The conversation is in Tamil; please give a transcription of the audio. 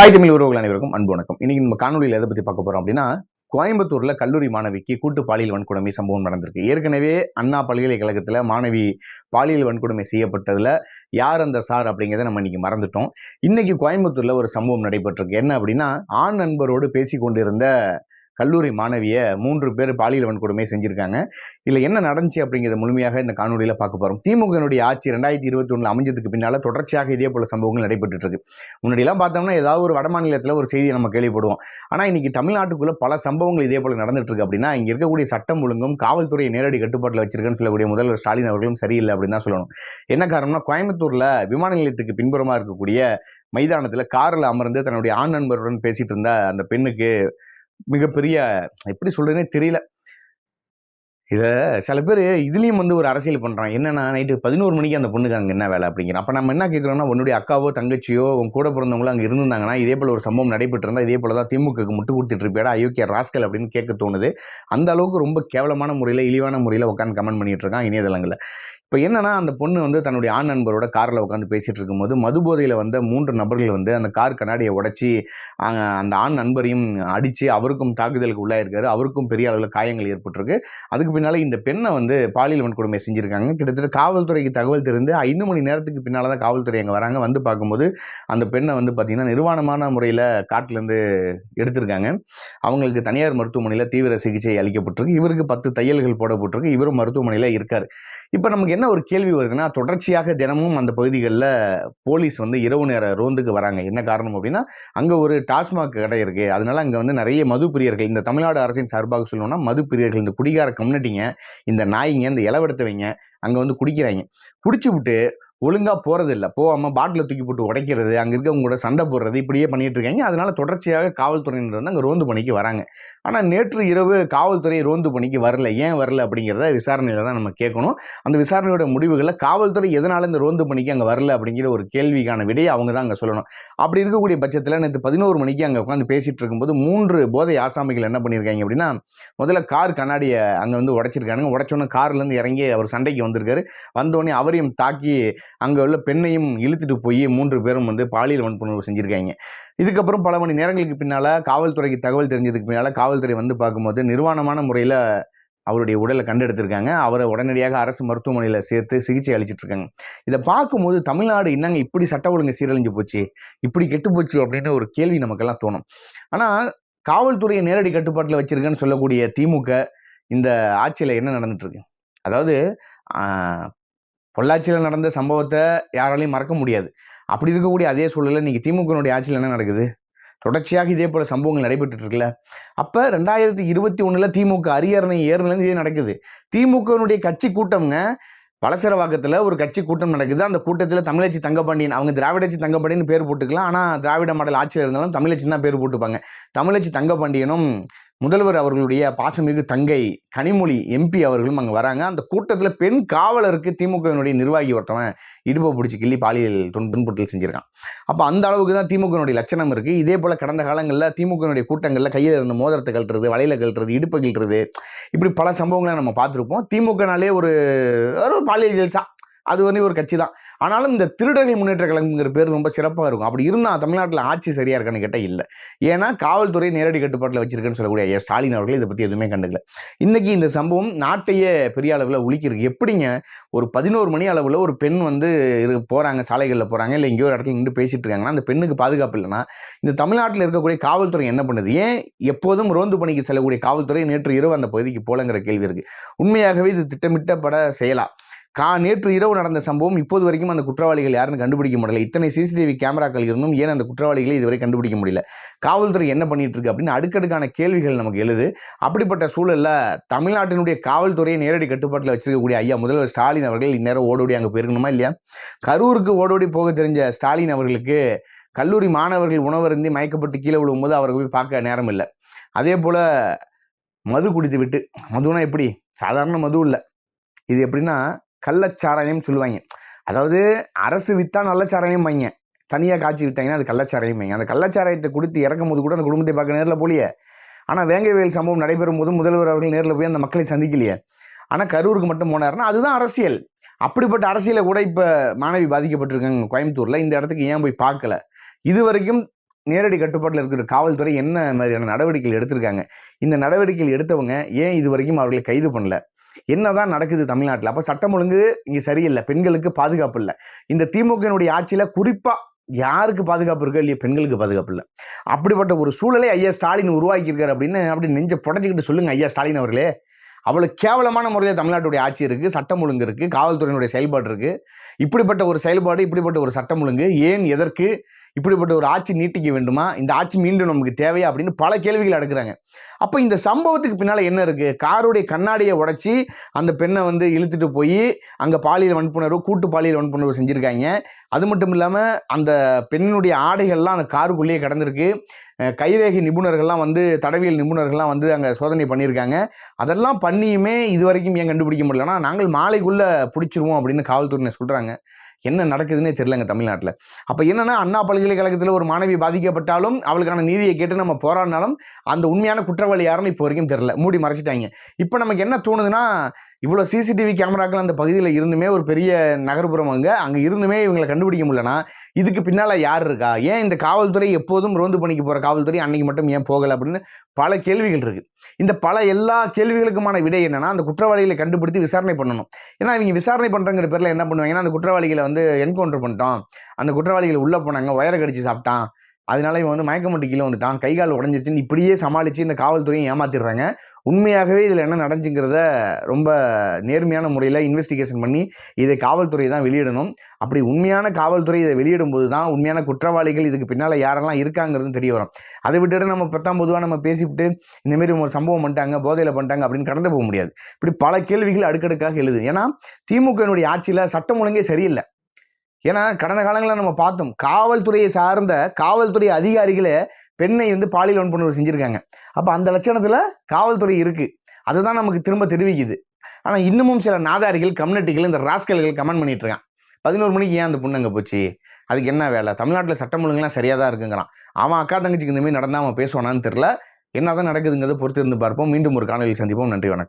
தாய் தமிழ் உறவுகள் அனைவருக்கும் அன்பு வணக்கம். இன்னைக்கு நம்ம காணொலியில் எதை பற்றி பார்க்க போறோம் அப்படின்னா கோயம்புத்தூர்ல கல்லூரி மாணவிக்கு கூட்டு பாலியல் வன்கொடுமை சம்பவம் நடந்திருக்கு. ஏற்கனவே அண்ணா பல்கலைக்கழகத்துல மாணவி பாலியல் வன்கொடுமை செய்யப்பட்டதுல யார் அந்த சார் அப்படிங்கிறத நம்ம இன்னைக்கு மறந்துட்டோம். இன்னைக்கு கோயம்புத்தூர்ல ஒரு சம்பவம் நடைபெற்றிருக்கு. என்ன அப்படின்னா ஆண் நண்பரோடு பேசி கொண்டிருந்த கல்லூரி மாணவியை மூன்று பேர் பாலியல் வன்கொடுமை செஞ்சுருக்காங்க. இதில் என்ன நடந்துச்சு அப்படிங்கிறத முழுமையாக இந்த காணொலியில் பார்க்க போகிறோம் திமுகனுடைய ஆட்சி ரெண்டாயிரத்தி இருபத்தி ஒன்றில் அமைஞ்சதுக்கு பின்னால் தொடர்ச்சியாக இதே போல சம்பவங்கள் நடைபெற்று இருக்கு. முன்னாடிலாம் பார்த்தோம்னா ஏதாவது ஒரு வடமாநிலத்தில் ஒரு செய்தியை நம்ம கேள்விப்படுவோம். ஆனால் இன்னைக்கு தமிழ்நாட்டுக்குள்ள பல சம்பவங்கள் இதே போல நடந்துட்டு இருக்கு அப்படின்னா இங்கே இருக்கக்கூடிய சட்டம் ஒழுங்கும் காவல்துறையை நேரடி கட்டுப்பாட்டில் வச்சிருக்கேன்னு சொல்லக்கூடிய முதல்வர் ஸ்டாலின் அவர்களும் சரியில்லை அப்படின்னு தான் சொல்லணும். என்ன காரணம்னா கோயம்புத்தூரில் விமான நிலையத்துக்கு பின்புறமாக இருக்கக்கூடிய மைதானத்தில் காரில் அமர்ந்து தன்னுடைய ஆண் நண்பருடன் பேசிட்டு இருந்த அந்த பெண்ணுக்கு மிகப்பெரிய எப்படி சொல்றதுனே தெரியல. இதை சில பேர் இதுலேயும் வந்து ஒரு அரசியல் பண்ணுறான் என்னென்னா நைட்டு பதினோரு மணிக்கு அந்த பொண்ணுக்கு அங்கே என்ன வேலை அப்படிங்கிற. அப்போ நம்ம என்ன கேட்குறோம்னா உன்னுடைய அக்காவோ தங்கச்சியோ உன் கூட பிறந்தவங்களோ அங்கே இருந்திருந்தாங்கன்னா இதே போல் ஒரு சம்பவம் நடைபெற்றிருந்தா இருந்தால் இதே போல தான் திமுகக்கு முட்டு கொடுத்துட்டு இருப்பியாடா அயோக்கிய ராஸ்கல் அப்படின்னு கேட்க தோணுது. அந்த அளவுக்கு ரொம்ப கேவலமான முறையில் இழிவான முறையில் உட்காந்து கமெண்ட் பண்ணிட்டு இருக்கான் இணையதளங்களில். இப்போ என்னன்னா அந்த பொண்ணு வந்து தன்னுடைய ஆண் நண்பரோட காரில் உட்காந்து பேசிட்டு இருக்கும்போது மது போதையில் வந்த மூன்று நபர்கள் வந்து அந்த கார் கண்ணாடியை உடைச்சி அந்த ஆண் நண்பரையும் அடித்து அவருக்கும் தாக்குதலுக்கு உள்ளாயிருக்காரு. அவருக்கும் பெரிய அளவில் காயங்கள் ஏற்பட்டிருக்கு. அதுக்கு பின்னால் இந்த பெண்ணை வந்து பாலியல் வன்கொடுமை செஞ்சுருக்காங்க. கிட்டத்தட்ட காவல்துறைக்கு தகவல் தெரிந்து ஐந்து மணி நேரத்துக்கு பின்னால் தான் காவல்துறை அங்கே வராங்க. வந்து பார்க்கும்போது அந்த பெண்ணை வந்து பார்த்திங்கன்னா நிர்வாணமான முறையில் காட்டிலேருந்து எடுத்திருக்காங்க. அவங்களுக்கு தனியார் மருத்துவமனையில் தீவிர சிகிச்சை அளிக்கப்பட்டிருக்கு. இவருக்கு பத்து தையல்கள் போடப்பட்டிருக்கு. இவரும் மருத்துவமனையில் இருக்கார். இப்போ நமக்கு என்ன ஒரு கேள்வி வருதுன்னா தொடர்ச்சியாக தினமும் அந்த பகுதிகளில் போலீஸ் வந்து இரவு நேர ரோந்துக்கு வராங்க. என்ன காரணம் அப்படின்னா அங்கே ஒரு டாஸ்மாக் கடை இருக்குது அதனால அங்கே வந்து நிறைய மது பிரியர்கள் இந்த தமிழ்நாடு அரசின் சார்பாக சொல்லணும்னா மது பிரியர்கள் இந்த குடிகார கம்யூனிட்டிங்க இந்த நாய்ங்க இந்த இலவெடுத்தவங்க அங்கே வந்து குடிக்கிறாங்க குடிச்சு விட்டு ஒழுங்காக போகிறதில்ல போகாமல் பாட்டில் தூக்கி போட்டு உடைக்கிறது அங்கே இருக்கவங்களோட சண்டை போடுறது இப்படியே பண்ணிகிட்டு இருக்காங்க. அதனால் தொடர்ச்சியாக காவல்துறையினர் வந்து அங்கே ரோந்து பணிக்கு வராங்க. ஆனால் நேற்று இரவு காவல்துறை ரோந்து பணிக்கு வரல. ஏன் வரல அப்படிங்கிறத விசாரணையில் தான் நம்ம கேட்கணும். அந்த விசாரணையோட முடிவுகளில் காவல்துறை எதனால் இந்த ரோந்து பணிக்கு அங்கே வரல அப்படிங்கிற ஒரு கேள்விக்கான விடையை அவங்க தான் அங்கே சொல்லணும். அப்படி இருக்கக்கூடிய பட்சத்தில் நேற்று பதினோரு மணிக்கு அங்கே உட்காந்து பேசிகிட்டு இருக்கும்போது மூன்று போதை ஆசாமிகள் என்ன பண்ணியிருக்காங்க அப்படின்னா முதல்ல கார் கண்ணாடியை அங்கே வந்து உடைச்சிருக்காங்க உடச்சோன்னே கார்லேருந்து இறங்கி அவர் சண்டைக்கு வந்திருக்காரு. வந்தோடனே அவரையும் தாக்கி அங்கே உள்ள பெண்ணையும் இழுத்துட்டு போய் மூன்று பேரும் வந்து பாலியல் வன்புணர்வு செஞ்சுருக்காங்க. இதுக்கப்புறம் பல மணி நேரங்களுக்கு பின்னால் காவல்துறைக்கு தகவல் தெரிஞ்சதுக்கு பின்னால் காவல்துறை வந்து பார்க்கும்போது நிர்வாணமான முறையில் அவருடைய உடலை கண்டெடுத்திருக்காங்க. அவரை உடனடியாக அரசு மருத்துவமனையில் சேர்த்து சிகிச்சை அளிச்சிட்ருக்காங்க இதை பார்க்கும்போது தமிழ்நாடு என்னங்க இப்படி சட்ட ஒழுங்கு சீரழிஞ்சு போச்சு? இப்படி கெட்டு போச்சு அப்படின்னு ஒரு கேள்வி நமக்கெல்லாம் தோணும். ஆனால் காவல்துறையை நேரடி கட்டுப்பாட்டில் வச்சிருக்கேன்னு சொல்லக்கூடிய திமுக இந்த ஆட்சியில் என்ன நடந்துட்டுருக்கு அதாவது பொள்ளாச்சியில் நடந்த சம்பவத்தை யாராலையும் மறக்க முடியாது. அப்படி இருக்கக்கூடிய அதே சூழலில் இன்றைக்கி திமுகனுடைய ஆட்சியில் என்ன நடக்குது? தொடர்ச்சியாக இதே போல சம்பவங்கள் நடைபெற்று இருக்குல்ல? அப்போ ரெண்டாயிரத்தி இருபத்தி ஒன்றில் திமுக அரியரணை ஏறுலேருந்து இதே நடக்குது. திமுகனுடைய கட்சி கூட்டம்ங்க வளசரவாக்கத்தில் ஒரு கட்சி கூட்டம் நடக்குது. அந்த கூட்டத்தில் தமிழச்சி தங்கப்பாண்டியன் அவங்க திராவிடச்சி தங்கப்பாண்டியன் பேர் போட்டுக்கலாம். ஆனால் திராவிட மாடல் ஆட்சியில் இருந்தாலும் தமிழச்சி தான் பேர் போட்டுப்பாங்க. தமிழச்சி தங்கப்பாண்டியனும் முதல்வர் அவர்களுடைய பாசமிகு தங்கை கனிமொழி எம்பி அவர்களும் அங்கே வராங்க. அந்த கூட்டத்தில் பெண் காவலருக்கு திமுகவினுடைய நிர்வாகி ஒருத்தவன் இடுப்பை பிடிச்சி கிள்ளி பாலியல் துன்புறுத்தல் செஞ்சுருக்கான். அப்போ அந்த அளவுக்கு தான் திமுகனுடைய லட்சணம் இருக்குது இதே போல் கடந்த காலங்களில் திமுகனுடைய கூட்டங்களில் கையில் இருந்த மோதிரத்தை கழட்டுறது வலையில கழட்டுறது இடுப்பை கழட்டுறது இப்படி பல சம்பவங்களை நம்ம பார்த்துருப்போம். திமுகனாலே ஒரு ஒரு பாலியல் ஜெல்சா அது வந்து ஒரு கட்சி தான் ஆனாலும் இந்த திருடர்கள் முன்னேற்ற கழகங்கிற பேர் ரொம்ப சிறப்பாக இருக்கும். அப்படி இருந்தால் தமிழ்நாட்டில் ஆட்சி சரியாக இருக்கான்னு கேட்டால் இல்லை. ஏன்னா காவல்துறை நேரடி கட்டுப்பாட்டில் வச்சிருக்குன்னு சொல்லக்கூடிய ஐயா ஸ்டாலின் அவர்கள் இதை பற்றி எதுவுமே கண்டுக்கல. இன்னைக்கு இந்த சம்பவம் நாட்டையே பெரிய அளவில் உளிக்கிருக்கு எப்படிங்க ஒரு பதினோரு மணி அளவில் ஒரு பெண் வந்து இரு போகிறாங்க சாலைகளில் போகிறாங்க இல்லை எங்கேயோ ஒரு இடத்துல நின்று பேசிட்டு இருக்காங்கன்னா அந்த பெண்ணுக்கு பாதுகாப்பு இல்லைன்னா இந்த தமிழ்நாட்டில் இருக்கக்கூடிய காவல்துறை என்ன பண்ணுது? ஏன் எப்போதும் ரோந்து பணிக்கு செல்லக்கூடிய காவல்துறை நேற்று இரவு அந்த பகுதிக்கு போலங்கிற கேள்வி இருக்குது உண்மையாகவே இது திட்டமிட்டப்பட செயலா கா நேற்று இரவு நடந்த சம்பவம் இப்போது வரைக்கும் அந்த குற்றவாளிகள் யாருன்னு கண்டுபிடிக்க முடியல. இத்தனை சிசிடிவி கேமராக்கள் இருந்தும் ஏன் அந்த குற்றவாளிகளை இதுவரை கண்டுபிடிக்க முடியல? காவல்துறை என்ன பண்ணிட்டு இருக்கு அப்படின்னு அடுக்கடுக்கான கேள்விகள் நமக்கு எழுது. அப்படிப்பட்ட சூழலில் தமிழ்நாட்டினுடைய காவல்துறையை நேரடி கட்டுப்பாட்டில் வச்சிருக்கக்கூடிய ஐயா முதல்வர் ஸ்டாலின் அவர்கள் இந்நேரம் ஓடோடி அங்கே போயிருக்கணுமா இல்லையா? கரூருக்கு ஓடோடி போக தெரிஞ்ச ஸ்டாலின் அவர்களுக்கு கல்லூரி மாணவர்கள் உணவருந்தி மயக்கப்பட்டு கீழே விழும்போது அவர்கள் போய் பார்க்க நேரம் இல்லை. அதே போல் மது குடித்து விட்டு மதுனா எப்படி? சாதாரண மது இல்லை. இது எப்படின்னா கள்ளச்சாராயம் சொல்லுவாங்க. அதாவது அரசு வித்தா நல்ல சாராயம் வைங்க. தனியாக காய்ச்சி விட்டாங்கன்னா அது கள்ளச்சாராயம் வைங்க. அந்த கள்ளச்சாராயத்தை கொடுத்து இறக்கும் போது கூட அந்த குடும்பத்தை பார்க்க நேரில் போலியே ஆனால் வேங்கைவேல் சம்பவம் நடைபெறும் போது முதல்வர் அவர்கள் நேரில் போய் அந்த மக்களை சந்திக்கலையே. ஆனால் கரூருக்கு மட்டும் போனாருன்னா அதுதான் அரசியல். அப்படிப்பட்ட அரசியலை கூட இப்போ மாணவி பாதிக்கப்பட்டிருக்காங்க கோயம்புத்தூரில். இந்த இடத்துக்கு ஏன் போய் பார்க்கல? இது வரைக்கும் நேரடி கட்டுப்பாட்டில் இருக்கிற காவல்துறை என்ன மாதிரியான நடவடிக்கைகள் எடுத்திருக்காங்க? இந்த நடவடிக்கைகள் எடுத்தவங்க ஏன் இது வரைக்கும் அவர்களை கைது பண்ணல? என்னதான் நடக்குது தமிழ்நாட்டில்? அப்போ சட்டம் ஒழுங்கு இங்கே சரியில்லை. பெண்களுக்கு பாதுகாப்பு இல்லை. இந்த திமுகவினுடைய ஆட்சியில் குறிப்பாக யாருக்கு பாதுகாப்பு இருக்கோ இல்லையா பெண்களுக்கு பாதுகாப்பு இல்லை. அப்படிப்பட்ட ஒரு சூழலை ஐயா ஸ்டாலின் உருவாக்கியிருக்காரு அப்படின்னு அப்படி நெஞ்ச புடஞ்சிக்கிட்டு சொல்லுங்க ஐயா ஸ்டாலின் அவர்களே. அவ்வளோ கேவலமான முறையில் தமிழ்நாட்டுடைய ஆட்சி இருக்குது சட்டம் ஒழுங்கு இருக்குது காவல்துறையினுடைய செயல்பாடு இருக்குது இப்படிப்பட்ட ஒரு செயல்பாடு இப்படிப்பட்ட ஒரு சட்டம் ஒழுங்கு ஏன் எதற்கு இப்படிப்பட்ட ஒரு ஆட்சி நீட்டிக்க வேண்டுமா? இந்த ஆட்சி மீண்டும் நமக்கு தேவையா? அப்படின்னு பல கேள்விகள் அடுக்குறாங்க. அப்போ இந்த சம்பவத்துக்கு பின்னால் என்ன இருக்குது காருடைய கண்ணாடியை உடைச்சி அந்த பெண்ணை வந்து இழுத்துட்டு போய் அங்கே பாலியல் வன்புணர்வு கூட்டு பாலியல் வன்புணர்வு செஞ்சுருக்காங்க. அது மட்டும் இல்லாமல் அந்த பெண்ணினுடைய ஆடைகள்லாம் அந்த காருக்குள்ளேயே கிடந்திருக்கு. கைரேகை நிபுணர்கள்லாம் வந்து தடவியல் நிபுணர்கள்லாம் வந்து அங்கே சோதனை பண்ணியிருக்காங்க. அதெல்லாம் பண்ணியுமே இது வரைக்கும் ஏன் கண்டுபிடிக்க முடியலன்னா நாங்கள் மாலைக்குள்ளே பிடிச்சிருவோம் அப்படின்னு காவல்துறையினர் சொல்கிறாங்க என்ன நடக்குதுன்னே தெரியலங்க தமிழ்நாட்டில். அப்போ என்னன்னா அண்ணா பல்கலைக்கழகத்தில் ஒரு மாணவி பாதிக்கப்பட்டாலும் அவளுக்கான நீதியை கேட்டு நம்ம போராடினாலும் அந்த உண்மையான குற்றவாளி யாருன்னு இப்போ வரைக்கும் தெரில மூடி மறைச்சிட்டாங்க. இப்போ நமக்கு என்ன தோணுதுன்னா இவ்வளோ சிசிடிவி கேமராக்கள் அந்த பகுதியில் இருந்துமே ஒரு பெரிய நகர்ப்புறம் அங்கே. அங்கே இருந்துமே இவங்களை கண்டுபிடிக்க முடியலன்னா இதுக்கு பின்னால் யார் இருக்கா? ஏன் இந்த காவல்துறை எப்போதும் ரோந்து பணிக்கு போகிற காவல்துறை அன்னைக்கு மட்டும் ஏன் போகலை அப்படின்னு பல கேள்விகள் இருக்குது இந்த பல எல்லா கேள்விகளுக்குமான விடை என்னென்னா அந்த குற்றவாளிகளை கண்டுபிடித்து விசாரணை பண்ணணும். ஏன்னா இவங்க விசாரணை பண்ணுறங்கிற பேரில் என்ன பண்ணுவாங்கன்னா அந்த குற்றவாளிகளை வந்து என்கவுண்டர் பண்ணிட்டோம் அந்த குற்றவாளிகள் உள்ளே போனாங்க வயரை கடிச்சு சாப்பிட்டான். அதனால இவன் வந்து மயக்கமட்டு கீழே வந்துட்டான். கை கால் உடஞ்சிருச்சுன்னு இப்படியே சமாளித்து இந்த காவல்துறையை ஏமாத்திடுறாங்க. உண்மையாகவே இதில் என்ன நடந்துங்கிறத ரொம்ப நேர்மையான முறையில் இன்வெஸ்டிகேஷன் பண்ணி இதை காவல்துறை தான் வெளியிடணும். அப்படி உண்மையான காவல்துறை இதை வெளியிடும் போது தான் உண்மையான குற்றவாளிகள் இதுக்கு பின்னால் யாரெல்லாம் இருக்காங்கிறது தெரிய வரும். அதை விட்டுட்டு நம்ம பத்தாம் பொதுவாக நம்ம பேசிவிட்டு இந்தமாரி ஒரு சம்பவம் பண்ணிட்டாங்க போதையில் பண்ணிட்டாங்க அப்படின்னு கடந்து போக முடியாது. இப்படி பல கேள்விகள் அடுக்கடுக்காக எழுது. ஏன்னா திமுகவினுடைய ஆட்சியில் சட்டம் ஒழுங்கே சரியில்லை. ஏன்னா கடந்த காலங்களில் நம்ம பார்த்தோம் காவல்துறையை சார்ந்த காவல்துறை அதிகாரிகளே பெண்ணை வந்து பாலியல் வன்புணர்வு செஞ்சுருக்காங்க. அப்போ அந்த லட்சணத்தில் காவல்துறை இருக்குது அதுதான் நமக்கு திரும்ப தெரிவிக்குது. ஆனால் இன்னமும் சில நாதாரிகள் கம்யூனிட்டிகள் இந்த ராஸ்கல்கள் கமெண்ட் பண்ணிட்டு இருக்கான் பதினோரு மணிக்கு ஏன் அந்த பொண்ணு அங்கே போச்சு? அதுக்கு என்ன வேலை? தமிழ்நாட்டில் சட்டம் ஒழுங்குலாம் சரியாக தான் இருக்குங்கிறான். அவன் அக்கா தங்கச்சிக்கு இந்தமாதிரி நடந்தால் அவன் பேசுவானான்னு தெரில என்ன தான் நடக்குதுங்கிறத பொறுத்து இருந்து பார்ப்போம். மீண்டும் ஒரு காணொலியில் சந்திப்போம். நன்றி வணக்கம்.